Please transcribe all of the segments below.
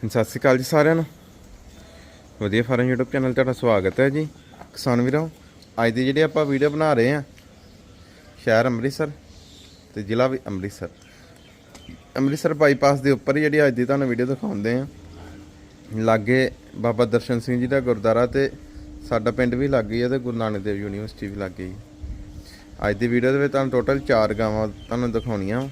ਸਤਿ ਸ਼੍ਰੀ ਅਕਾਲ ਜੀ ਸਾਰਿਆਂ ਨੂੰ। ਵਧੀਆ ਫਾਰਮ YouTube ਚੈਨਲ ਤੁਹਾਡਾ ਸਵਾਗਤ ਹੈ ਜੀ। ਕਿਸਾਨ ਵੀਰੋ, ਅੱਜ ਦੀ ਜਿਹੜੀ ਆਪਾਂ ਵੀਡੀਓ ਬਣਾ ਰਹੇ ਹਾਂ, ਸ਼ਹਿਰ ਅੰਮ੍ਰਿਤਸਰ ਤੇ ਜ਼ਿਲ੍ਹਾ ਵੀ ਅੰਮ੍ਰਿਤਸਰ। ਅੰਮ੍ਰਿਤਸਰ ਬਾਈਪਾਸ ਦੇ ਉੱਪਰ ਹੀ ਜਿਹੜੀ ਅੱਜ ਦੀ ਤੁਹਾਨੂੰ ਵੀਡੀਓ ਦਿਖਾਉਂਦੇ ਹਾਂ। ਲਾਗੇ ਬਾਬਾ ਦਰਸ਼ਨ ਸਿੰਘ ਜੀ ਦਾ ਗੁਰਦੁਆਰਾ ਤੇ ਸਾਡਾ ਪਿੰਡ ਵੀ ਲੱਗ ਗਈ ਹੈ ਤੇ ਗੁਰੂ ਨਾਨਕ ਦੇਵ ਯੂਨੀਵਰਸਿਟੀ ਵੀ ਲੱਗ ਗਈ। ਅੱਜ ਦੀ ਵੀਡੀਓ ਦੇ ਵਿੱਚ ਤੁਹਾਨੂੰ ਟੋਟਲ 4 ਗਾਵਾਂ ਤੁਹਾਨੂੰ ਦਿਖਾਉਣੀਆਂ। ਵਾਂ।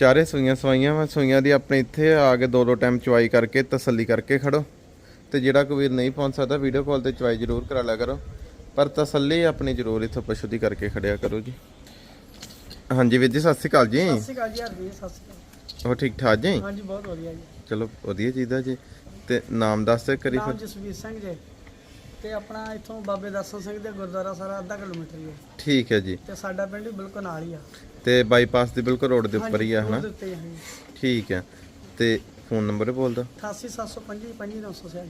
ਚਾਰੇ ਸੂਈਆਂ ਸਵਾਈਆਂ ਵਾ ਸੂਈਆਂ ਦੀ ਆਪਣੇ ਇੱਥੇ ਆ ਕੇ ਦੋ ਦੋ ਟਾਈਮ ਚੁਆਈ ਕਰਕੇ ਤਸੱਲੀ ਕਰਕੇ ਖੜੋ। ਤੇ ਜਿਹੜਾ ਕੋਈ ਵੀਰ ਨਹੀਂ ਪਹੁੰਚ ਸਕਦਾ ਵੀਡੀਓ ਕਾਲ ਤੇ ਚੁਆਈ ਜ਼ਰੂਰ ਕਰਾ ਲਿਆ ਕਰੋ। ਪਰ ਤਸੱਲੀ ਆਪਣੀ ਜ਼ਰੂਰ ਇੱਥੋਂ ਪਸ਼ੂ ਦੀ ਕਰਕੇ ਖੜਿਆ ਕਰੋ ਜੀ। ਹਾਂਜੀ ਵੀਰ ਜੀ ਸਤਿ ਸ਼੍ਰੀ ਅਕਾਲ ਜੀ। ਸਤਿ ਸ਼੍ਰੀ ਅਕਾਲ ਜੀ ਹਰਵੀਰ ਸਤਿ ਸ਼੍ਰੀ ਅਕਾਲ। ਹੋ ਠੀਕ ਠਾਕ ਜੀ? ਹਾਂਜੀ ਬਹੁਤ ਵਧੀਆ ਜੀ। ਚਲੋ ਵਧੀਆ ਚੀਜ਼ ਜੀ। ਤੇ ਨਾਮ ਦੱਸ ਦੇ ਕਰੀ ਨਾਮ ਫਿਰ। ਜਸਵੀਰ ਸਿੰਘ ਜੀ। ਤੇ ਆਪਣਾ ਇੱਥੋਂ ਬਾਬੇ ਦਰਸ਼ਨ ਸਿੰਘ ਦੇ ਗੁਰਦੁਆਰਾ ਸਾਰਾ ਅੱਧਾ ਕਿਲੋਮੀਟਰ ਹੀ ਹੈ। ਠੀਕ ਹੈ ਜੀ। ਤੇ ਸਾਡਾ ਪਿੰਡ ਵੀ ਬਿਲਕੁਲ ਨਾਲ ਹੀ ਆ। ਤੇ ਬਾਈਪਾਸ ਦੇ ਬਿਲਕੁਲ ਰੋਡ ਦੇ ਉੱਪਰ ਹੀ ਆ ਹਨਾ? ਆ ਠੀਕ ਹੈ। ਤੇ ਫੋਨ ਨੰਬਰ ਬੋਲ ਦੋ 88725 25900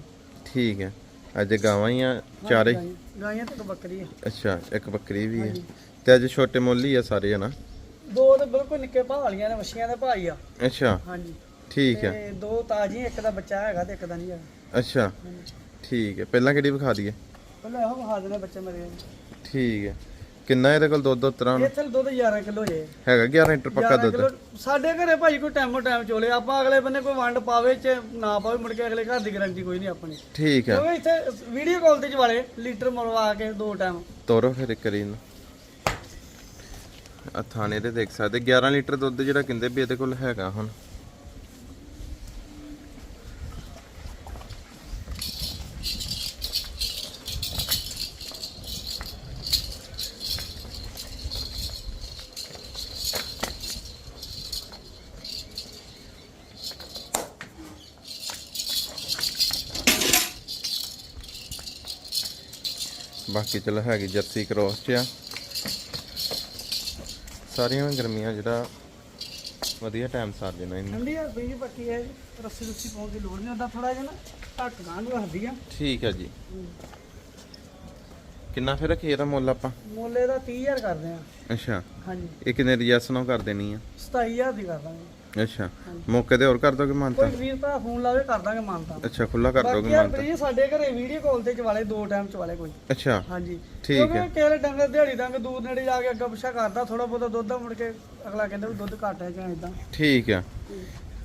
ਠੀਕ ਹੈ। ਅੱਜ ਗਾਵਾਂ ਹੀ ਆ ਚਾਰੇ? ਗਾਈਆਂ ਤੇ ਇੱਕ ਬੱਕਰੀ ਹੈ ਅੱਛਾ ਇੱਕ ਬੱਕਰੀ ਵੀ ਹੈ। ਤੇ ਅੱਜ ਛੋਟੇ ਮੁੱਲ ਹੀ ਆ ਸਾਰੇ ਹਨਾ? ਦੋ ਤੇ ਬਿਲਕੁਲ ਨਿੱਕੇ ਭਾਅ ਵਾਲੀਆਂ ਨੇ ਵਛੀਆਂ ਦੇ ਭਾਈ ਆ। ਅੱਛਾ। ਹਾਂਜੀ। ਠੀਕ ਹੈ। ਤੇ ਦੋ ਤਾਜ਼ੀਆਂ ਇੱਕ ਦਾ ਬੱਚਾ ਹੈਗਾ ਤੇ ਇੱਕ ਦਾ ਨਹੀਂ ਹੈਗਾ। ਅੱਛਾ। ਠੀਕ ਹੈ ਪਹਿਲਾਂ ਕਿਹੜੀ ਵਿਖਾ ਦਈਏ? ਪਹਿਲਾਂ ਇਹੋ ਵਿਖਾ ਦੇਣੇ ਬੱਚੇ ਮਰੇ ਠੀਕ ਹੈ। ਕਿੰਨਾ ਇਹਦੇ ਕੋਲ ਦੁੱਧ ਉਤਰਾਂ ਇਹ ਥਲ ਦੁੱਧ 11 ਕਿਲੋ ਜੇ। ਹੈਗਾ 11 ਲੀਟਰ ਪੱਕਾ 11 ਦੁੱਧ? ਸਾਡੇ ਘਰੇ ਭਾਈ ਕੋਈ ਟਾਈਮੋ ਟਾਈਮ ਚੋਲੇ ਆਪਾਂ ਅਗਲੇ ਬੰਨੇ ਕੋਈ ਵੰਡ ਪਾਵੇ ਚ ਨਾ ਪਾਵੇ ਮੁੜ ਕੇ ਅਗਲੇ ਘਰ ਦੀ ਗਾਰੰਟੀ ਕੋਈ ਨਹੀਂ ਆਪਣੀ। ਠੀਕ ਹੈ। ਕਿਉਂਕਿ ਇੱਥੇ ਵੀਡੀਓ ਕਾਲ ਤੇ ਜਵਾਲੇ ਲੀਟਰ ਮਲਵਾ ਕੇ ਦੋ ਟਾਈਮ। ਤੋਰੋ ਫਿਰ ਇੱਕ ਵਾਰੀ ਇਹਨੂੰ। ਆ ਥਾਣੇ ਤੇ ਦੇਖ ਸਕਦੇ 11 ਲੀਟਰ ਦੁੱਧ ਜਿਹੜਾ ਕਹਿੰਦੇ ਵੀ ਇਹਦੇ ਕੋਲ ਹੈਗਾ ਹੁਣ। ਬਾਕੀ ਚਲੋ ਹੈਗੀ ਜਰਸੀ ਕ੍ਰੋਸ ਚ ਆ। ਸਾਰੀਆਂ ਗਰਮੀਆਂ ਜਿਹੜਾ ਵਧੀਆ ਟਾਈਮ ਸਾਰ ਦੇਣਾ ਇਹਨੂੰ। ਠੰਡੀ ਆ ਬੀਜ ਪੱਕੀ ਹੈ ਰੱਸੀ ਰੁੱਸੀ ਪਾਉਣ ਦੀ ਲੋੜ ਨਹੀਂ ਹੁੰਦਾ ਥੋੜਾ ਜਿਹਾ ਨਾ ਘੱਟ ਗਾਂ ਨੂੰ ਰੱਖਦੀ ਆ। ਠੀਕ ਹੈ ਜੀ। ਕਿੰਨਾ ਫਿਰ ਰੱਖੀਏ ਇਹਦਾ ਮੁੱਲ ਆਪਾਂ? ਮੁੱਲੇ ਦਾ 30000 ਕਰਦੇ ਆ। ਅੱਛਾ। ਹਾਂਜੀ। ਇਹ ਕਿੰਨੇ ਰਿਜੈਸ ਨਾਲ ਕਰ ਦੇਣੀ ਆ? 27000 ਦੀ ਕਰ ਦਾਂਗੇ। ਅੱਛਾ। ਮੌਕੇ ਤੇ ਹੋਰ ਕਰ ਦੋਗੇ ਮਾਨਤਾ? ਕੋਈ ਵੀਰ ਭਰਾ ਫੋਨ ਲਾਵੇ ਕਰ ਦਾਂਗੇ ਮਾਨਤਾ। ਅੱਛਾ ਖੁੱਲਾ ਕਰ ਦੋਗੇ ਬਾਕੀ ਯਾਰ ਮਾਨਤਾ? ਸਾਡੇ ਘਰੇ ਵੀਡੀਓ ਕਾਲ ਤੇ ਚਵਾਲੇ ਦੋ ਟਾਈਮ ਚਵਾਲੇ ਕੋਈ। ਅੱਛਾ ਹਾਂਜੀ। ਠੀਕ ਕਿਉਂਕਿ ਹੈ। ਕਿਹੜੇ ਡੰਗਰ ਦਿਹਾੜੀ ਡੰਗ ਦੂਰ ਨੇੜੇ ਜਾ ਕੇ ਅੱਗਾ ਪਿੱਛਾ ਕਰਦਾ ਥੋੜਾ ਬਹੁਤਾ ਦੁੱਧ ਮੁੜ ਕੇ ਅਗਲਾ ਕਹਿੰਦਾ ਵੀ ਦੁੱਧ ਘੱਟ ਹੈ ਜਾਂ ਇਦਾਂ ਠੀਕ ਆ।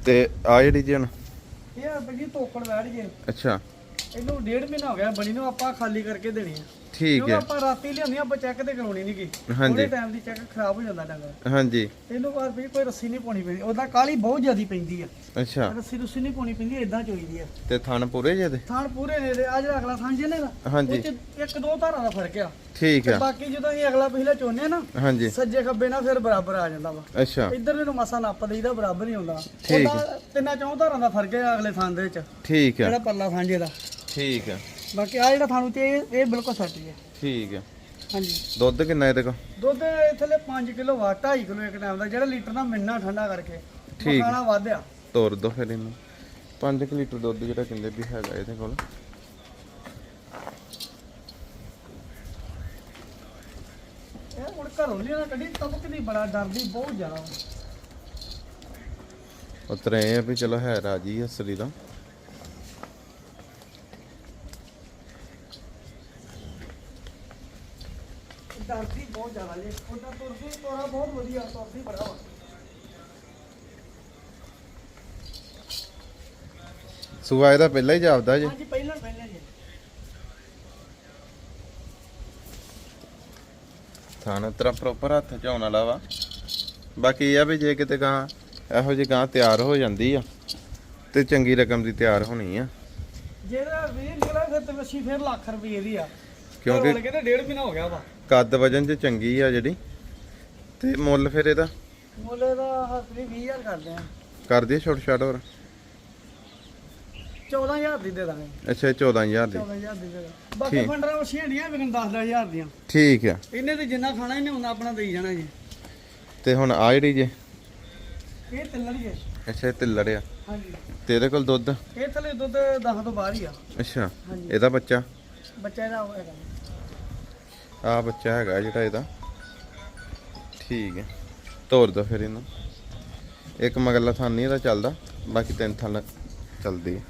ਤੇ ਆ ਜਿਹੜੀ ਜੀ ਹੁਣ? ਇਹ ਆ ਬਈ ਤੋਕੜ ਬੈਠ ਜੇ ਅੱਛਾ। ਇਹਨੂੰ ਡੇਢ ਮਹੀਨਾ ਹੋ ਗਿਆ ਬਣੀ ਨੂੰ ਆਪਾਂ ਖਾਲੀ ਕਰਕੇ ਦੇਣੀ ਆ। ਠੀਕ ਹੈ। ਆਪਾਂ ਰਾਤੀ ਲਿਆਉਂਦੇ ਆਪਾਂ ਚੈੱਕ ਤੇ ਕਰਾਉਣੀ ਨਹੀਂ ਗੀ। ਹਾਂਜੀ। ਉਹਦੇ ਟਾਈਮ ਦੀ ਚੈੱਕ ਖਰਾਬ ਹੋ ਜਾਂਦਾ ਡੰਗਰ ਹਾਂਜੀ। ਇਹਨੂੰ ਬਾਅਦ ਵੀ ਕੋਈ ਰੱਸੀ ਨਹੀਂ ਪਾਉਣੀ ਪੈਂਦੀ। ਉਹਦਾ ਕਾਲੀ ਬਹੁਤ ਜ਼ਿਆਦੀ ਪੈਂਦੀ ਆ। ਅੱਛਾ। ਰੱਸੀ ਰੁੱਸੀ ਨਹੀਂ ਪਾਉਣੀ ਪੈਂਦੀ ਇਦਾਂ ਚੋਈਦੀ ਆ। ਤੇ ਥਣ ਪੂਰੇ ਜੇ ਦੇ ਥਾਣ ਪੂਰੇ ਨੇ ਦੇ ਆ ਜਿਹੜਾ ਅਗਲਾ ਥਾਣ ਜਿਹਨੇ ਦਾ ਹਾਂਜੀ। ਇੱਕ ਦੋ ਧਾਰਾਂ ਦਾ ਫ਼ਰਕ ਆ। ਠੀਕ ਆ। ਬਾਕੀ ਜਦੋਂ ਅਸੀਂ ਅਗਲਾ ਪਿਛਲਾ ਚੋਨੇ ਨਾ ਹਾਂਜੀ। ਸੱਜੇ ਖੱਬੇ ਨਾਲ ਫਿਰ ਬਰਾਬਰ ਆ ਜਾਂਦਾ ਵਾ। ਅੱਛਾ। ਇੱਧਰ ਨੂੰ ਮਸਾ ਨੱਪ ਦੇਈਦਾ ਬਰਾਬਰ ਨਹੀਂ ਹੁੰਦਾ। ਠੀਕ ਤਿੰਨਾਂ ਚੌਂ ਧਾਰਾਂ ਦਾ ਫ਼ਰਕ ਹੈ ਅਗਲੇ ਥਾਂ ਦੇ ਵਿੱਚ। ਠੀਕ ਆ। ਜਿਹੜਾ ਪਰਲਾ ਥਾਂ ਜਿਹਦਾ ਠੀਕ ਆ। ਬਾਕੀ ਆ ਜਿਹੜਾ ਥਾਣੂ ਤੇ ਇਹ ਇਹ ਬਿਲਕੁਲ ਸੱਟ ਹੈ ਠੀਕ ਆ ਹਾਂਜੀ। ਦੁੱਧ ਕਿੰਨਾ ਇਹਦੇ ਕੋਲ? ਦੁੱਧ ਥੱਲੇ 5 ਕਿਲੋ ਵਾ 2.5 ਕਿਲੋ ਇੱਕ ਟਾਈਮ ਦਾ ਜਿਹੜਾ ਲੀਟਰ ਨਾਲ ਮਿੰਨਾ ਠੰਡਾ ਕਰਕੇ ਠੀਕ। ਮਖਾਣਾ ਵਧਿਆ। ਤੋਰ ਦੋ ਫਿਰ ਇਹਨੂੰ। 5 ਲੀਟਰ ਦੁੱਧ ਜਿਹੜਾ ਕਹਿੰਦੇ ਵੀ ਹੈਗਾ ਇਹਦੇ ਕੋਲ। ਇਹ ਹੁਣ ਘਰੋਂ ਨਹੀਂ ਨਾ ਕੱਢੀ ਤਬਕ ਦੀ ਬੜਾ ਡਰਦੀ ਬਹੁਤ ਜ਼ਿਆਦਾ। ਵਾ। ਉਤਰੇ ਆ ਵੀ ਚਲੋ ਹੈ ਰਾਜੀ ਅਸਲੀ ਦਾ। ਡਰਦੀ ਬਹੁਤ ਜ਼ਿਆਦਾ ਜੇ ਉਹਦਾ ਤੁਰਦੀ ਤੋਰਾ ਬਹੁਤ ਵਧੀਆ ਤੁਰਦੀ ਬੜਾ ਵਾ। ਸੁਆ ਇਹਦਾ ਪਹਿਲਾਂ ਹੀ ਜਾਪਦਾ ਜੀ। ਹਾਂਜੀ ਪਹਿਲਾਂ ਪਹਿਲਾਂ ਜੀ। ਥਾਣਾ ਤੇਰਾ ਪ੍ਰੋਪਰ ਹੱਥ ਚ ਆਉਣ ਵਾਲਾ ਵਾ। ਬਾਕੀ ਇਹ ਆ ਵੀ ਜੇ ਕਿਤੇ ਗਾਂ ਇਹੋ ਜਿਹੀ ਗਾਂ ਤਿਆਰ ਹੋ ਜਾਂਦੀ ਆ ਤੇ ਚੰਗੀ ਰਕਮ ਦੀ ਤਿਆਰ ਹੋਣੀ ਆ। ਜਿਹੜਾ ਵੀ ਨਿਕਲਿਆ ਫਿਰ ਤੇ ਮੱਛੀ ਫਿਰ ਲੱਖ ਰੁਪਏ ਦੀ ਆ। ਕਿਉਂਕਿ- ਕਿਉਂਕਿ ਕਹਿੰਦੇ ਡੇਢ ਮਹੀਨਾ ਹੋ ਗਿਆ ਵਾ। ਕੱਦ ਵਜਨ ਚ ਚੰਗੀ ਆ ਜਿਹੜੀ ਤੇ ਮੁੱਲ ਫਿਰ ਇਹਦਾ? ਮੁੱਲੇ ਦਾ ਹਸਰੀ 20000 ਕਰਦੇ ਆ। ਕਰ ਦਈਏ ਛੋਟ ਛਾਟ ਹੋਰ? 14000 ਦੀ ਦੇ ਦਾਂਗੇ। ਅੱਛਾ ਇਹ 14000 ਦੀ। 14000 ਦੀ ਦੇ ਦਾਂਗੇ। ਬਾਕੀ ਠੀਕ। ਫੰਡਰਾਂ ਮੱਛੀਆਂ ਢੀਆਂ ਵਿਕਣ 10000 ਦੀਆਂ। ਠੀਕ ਆ। ਇਹਨੇ ਤੇ ਜਿੰਨਾ ਖਾਣਾ ਇਹਨੇ ਉਹਨਾਂ ਆਪਣਾ ਦੇਈ ਜਾਣਾ ਜੀ। ਤੇ ਹੁਣ ਆ ਜਿਹੜੀ ਜੇ? ਇਹ ਤਿੱਲੜੀਏ ਅੱਛਾ ਇਹ ਤਿੱਲੜ ਆ। ਹਾਂਜੀ। ਤੇ ਇਹਦੇ ਕੋਲ ਦੁੱਧ? ਇਹ ਥਲੇ ਦੁੱਧ 10 ਤੋਂ ਬਾਹਰ ਹੀ ਆ। ਅੱਛਾ ਹਾਂਜੀ। ਇਹਦਾ ਬੱਚਾ? ਬੱਚਾ ਇਹਦਾ ਹੋਏਗਾ ਆ ਬੱਚਾ ਹੈਗਾ ਜਿਹੜਾ ਇਹਦਾ। ਠੀਕ ਹੈ। ਤੋਰ ਦੋ ਫਿਰ ਇਹਨੂੰ। ਇੱਕ ਮਗਲਾ ਥਾਂ ਨਹੀਂ ਇਹਦਾ ਚੱਲਦਾ, ਬਾਕੀ ਤਿੰਨ ਥਾਂ ਚੱਲਦੀ ਹੈ।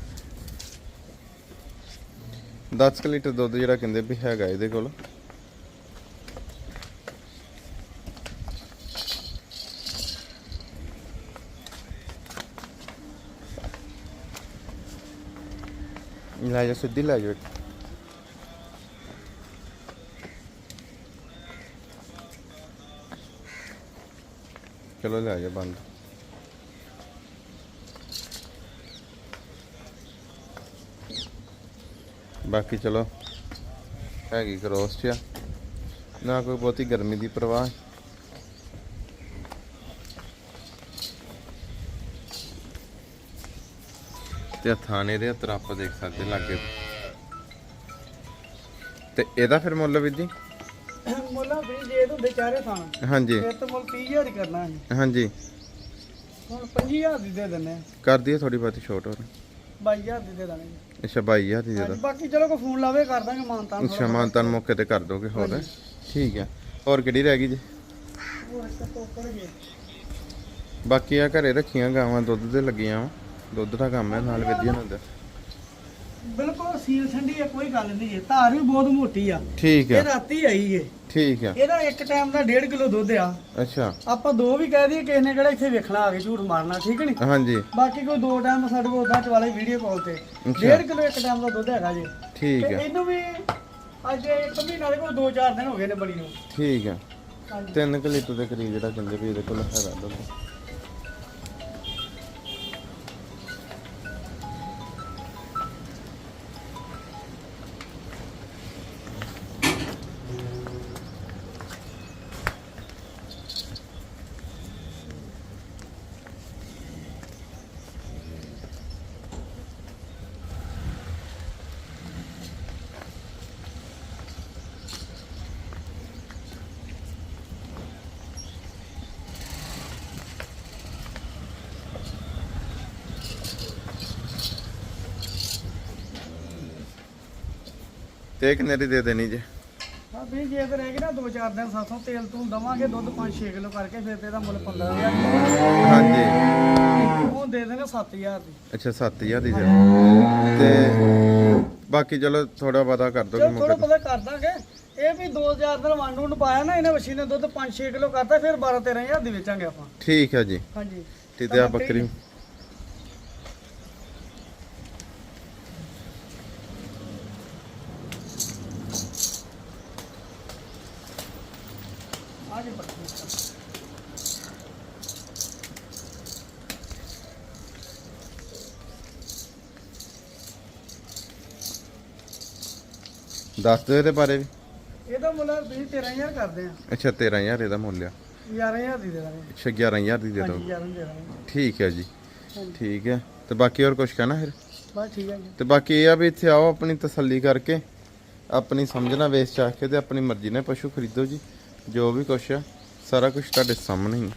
10 ਕੁ ਲੀਟਰ ਦੁੱਧ ਜਿਹੜਾ ਕਹਿੰਦੇ ਵੀ ਹੈਗਾ ਇਹਦੇ ਕੋਲ। ਲੈ ਜਾ ਸਿੱਧੀ ਲੈ ਜਾ ਚਲੋ ਲੈ ਜਾ ਬੰਦ। ਬਾਕੀ ਚਲੋ, ਹੈਗੀ ਕਰੋਸ ਚ ਆ। ਨਾ ਕੋਈ ਬਹੁਤੀ ਗਰਮੀ ਦੀ ਪਰਵਾਹ। ਤੇ ਥਾਣੇ ਦੇ ਤਰਪ ਦੇਖ ਸਕਦੇ ਲੱਗੇ। ਤੇ ਇਹਦਾ ਫਿਰ ਮੁੱਲ ਵੀਰ ਜੀ? ਮੁੱਲਾ ਵੀ ਜੇ ਤੋਂ ਵਿਚਾਰੇ ਥਾਂ। ਹਾਂਜੀ। ਫਿਰ ਤਾਂ ਮੁੱਲ 30000 ਹੀ ਕਰਨਾ ਸੀ ਹਾਂਜੀ। ਹੁਣ 25000 ਦੀ ਦੇ ਦਿੰਨੇ ਕਰ ਦਈਏ ਥੋੜੀ ਬਹੁਤੀ ਛੋਟ ਹੋਰ। 22000 ਦੀ ਦੇ ਦਾਂਗੇ। ਜੀ। ਅੱਛਾ 22000 ਦੀ ਦੇ ਹਾਂਜੀ, ਦੋ ਬਾਕੀ ਚਲੋ ਕੋ ਫੋਨ ਲਾਵੇ ਕਰ ਦਾਂਗੇ ਮਾਨਤਾਨ ਅੱਛਾ ਮਾਨਤਾਨ ਮੌਕੇ ਤੇ ਕਰ ਦੋਗੇ ਹੋਰ। ਠੀਕ ਹੈ ਹੋਰ ਕਿਹੜੀ ਰਹਿ ਗਈ ਜੀ? ਹੋਰ ਇੱਕ ਬਾਕੀ ਆ ਘਰੇ ਰੱਖੀਆਂ ਗਾਵਾਂ ਦੁੱਧ ਦੇ ਲੱਗੀਆਂ ਵਾਂ। ਦੁੱਧ ਦਾ ਕੰਮ ਹੈ ਨਾਲ ਵਧੀਆ ਹੁੰਦਾ ਬਿਲਕੁਲ ਸੀਲ ਠੰਡੀ ਹੈ ਕੋਈ ਗੱਲ ਨਹੀਂ ਜੀ ਧਾਰ ਵੀ ਬਹੁਤ ਮੋਟੀ ਆ। ਠੀਕ ਇਹ ਹੈ ਰਾਤੀ ਆਈ ਏ। ਠੀਕ ਹੈ ਇਹਦਾ ਇੱਕ ਟਾਈਮ ਦਾ 1.5 ਕਿਲੋ ਦੁੱਧ ਆ। ਅੱਛਾ। ਆਪਾਂ ਦੋ ਵੀ ਕਹਿ ਦਈਏ ਕਿਸੇ ਨੇ ਕਿਹੜਾ ਇੱਥੇ ਵੇਖਣਾ ਆ ਕੇ ਝੂਠ ਮਾਰਨਾ ਠੀਕ ਨਹੀਂ? ਹਾਂਜੀ। ਬਾਕੀ ਕੋਈ ਦੋ ਟਾਈਮ ਸਾਡੇ ਕੋਲ ਉਦਾਂ ਚਵਾਲੇ ਵੀਡੀਓ ਕਾਲ ਤੇ। ਅੱਛਾ। 1.5 ਕਿਲੋ ਇੱਕ ਟਾਈਮ ਦਾ ਦੁੱਧ ਹੈਗਾ ਜੀ। ਠੀਕ ਤੇ ਹੈ ਇਹਨੂੰ ਵੀ ਅੱਜ ਇੱਕ ਮਹੀਨਾ ਦੇ ਕੋਲ 2-4 ਦਿਨ ਹੋ ਗਏ ਨੇ ਬਣੀ ਨੂੰ। ਠੀਕ ਹੈ ਹਾਂਜੀ। 3 ਕੁ ਲੀਟਰ ਦੇ ਕਰੀਬ ਜਿਹੜਾ ਕਹਿੰਦੇ ਵੀ ਇਹਦੇ ਕੋਲ ਹੈਗਾ ਦੁੱਧ। ਇਹ ਕਿੰਨੇ ਦੀ ਦੇ ਦੇਣੀ ਜੀ? ਹਾਂ ਵੀ ਜੇ ਤੇ ਰਹੇਗੀ ਨਾ 2-4 ਦਿਨ ਸਾਥੋਂ ਤੇਲ ਤੂੰ ਦਵਾਂਗੇ ਦੁੱਧ 5-6 ਕਿਲੋ ਕਰਕੇ ਫਿਰ ਤੇ ਇਹਦਾ ਮੁੱਲ 15000 ਹਾਂਜੀ। ਉਹ ਦੇ ਦੇਣਾ 7000 ਦੀ। ਅੱਛਾ 7000 ਦੀ ਦੇ ਤੇ ਬਾਕੀ ਚਲੋ ਥੋੜਾ ਪਤਾ ਕਰ ਦੋਗੇ ਚਲੋ ਥੋੜਾ ਮੌਕੇ ਪਤਾ ਕਰ ਦਾਂਗੇ। ਇਹ ਵੀ 2000 ਦਿਨ ਵੰਡ ਵੰਡ ਪਾਇਆ ਨਾ ਇਹਨੇ ਵਛੀ ਨੇ ਦੁੱਧ 5-6 ਕਿਲੋ ਕਰਤਾ ਫਿਰ 12-13000 ਦੀ ਵੇਚਾਂਗੇ ਆਪਾਂ। ਠੀਕ ਹੈ ਜੀ। ਹਾਂਜੀ। ਤੇ ਤੇ ਆ ਬੱਕਰੀ ਆ ਜੀ ਬੱਕਰੀ ਦੱਸ ਦਿਓ ਇਹਦੇ ਬਾਰੇ ਵੀ। ਇਹਦਾ ਮੁੱਲ ਵੀ 13000 ਕਰਦੇ ਆ। ਅੱਛਾ 13000 ਇਹਦਾ ਮੁੱਲ ਆ। 11000 ਦੀ ਦੇ ਦਾਂਗੇ। ਅੱਛਾ 11000 ਦੀ ਦੇ ਦਿਓ। ਹਾਂਜੀ 11 ਦੇ ਦਾਂਗੇ। ਠੀਕ ਹੈ ਜੀ। ਠੀਕ ਹੈ ਤੇ ਬਾਕੀ ਹੋਰ ਕੁਝ ਕਹਿਣਾ ਫਿਰ? ਬਸ ਠੀਕ ਹੈ ਜੀ। ਤੇ ਬਾਕੀ ਇਹ ਆ ਵੀ ਇੱਥੇ ਆਓ ਆਪਣੀ ਤਸੱਲੀ ਕਰਕੇ ਆਪਣੀ ਸਮਝਣਾ ਵੇਚ ਚਾਹ ਕੇ ਤੇ ਆਪਣੀ ਮਰਜ਼ੀ ਨਾਲ ਪਸ਼ੂ ਖਰੀਦੋ ਜੀ। ਜੋ ਵੀ ਕੁਛ ਆ ਸਾਰਾ ਕੁਝ ਤੁਹਾਡੇ ਸਾਹਮਣੇ ਹੀ।